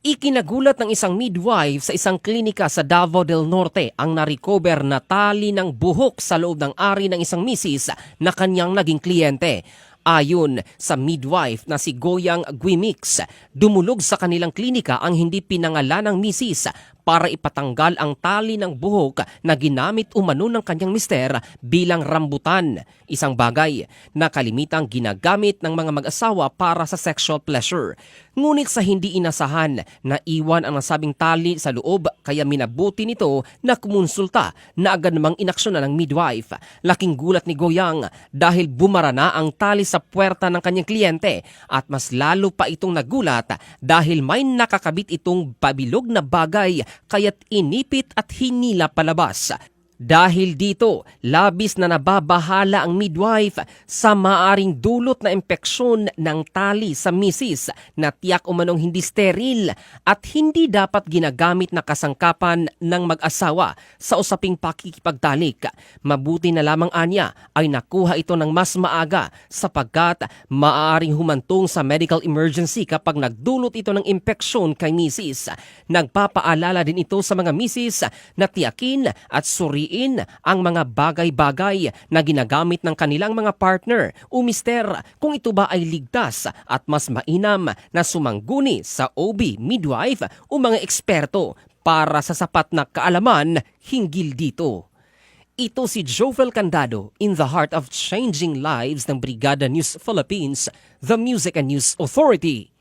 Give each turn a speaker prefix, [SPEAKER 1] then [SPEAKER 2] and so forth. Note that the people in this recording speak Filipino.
[SPEAKER 1] Ikinagulat ng isang midwife sa isang klinika sa Davao del Norte ang narecover na tali ng buhok sa loob ng ari ng isang misis na kanyang naging kliyente. Ayon sa midwife na si Goyang Guimix, dumulog sa kanilang klinika ang hindi pinangalan ng misis para ipatanggal ang tali ng buhok na ginamit umano ng kanyang mister bilang rambutan, isang bagay na kalimitang ginagamit ng mga mag-asawa para sa sexual pleasure. Ngunit sa hindi inasahan, naiwan ang nasabing tali sa loob kaya minabuti nito na kumonsulta na agad namang inaksyonan ng midwife. Laking gulat ni Goyang dahil bumara na ang tali sa puwerta ng kanyang kliyente at mas lalo pa itong nagulat dahil may nakakabit itong pabilog na bagay kaya't inipit at hinila palabas. Dahil dito, labis na nababahala ang midwife sa maaring dulot na impeksyon ng tali sa misis na tiyak umanong hindi steril at hindi dapat ginagamit na kasangkapan ng mag-asawa sa usaping pakikipagtalik. Mabuti na lamang anya ay nakuha ito ng mas maaga sapagkat maaaring humantong sa medical emergency kapag nagdulot ito ng impeksyon kay misis. Nagpapaalala din ito sa mga misis na tiyakin at suriin ang mga bagay-bagay na ginagamit ng kanilang mga partner o mister kung ito ba ay ligtas at mas mainam na sumangguni sa OB, midwife o mga eksperto para sa sapat na kaalaman hinggil dito. Ito si Jovel Candado in the heart of changing lives ng Brigada News Philippines, the Music and News Authority.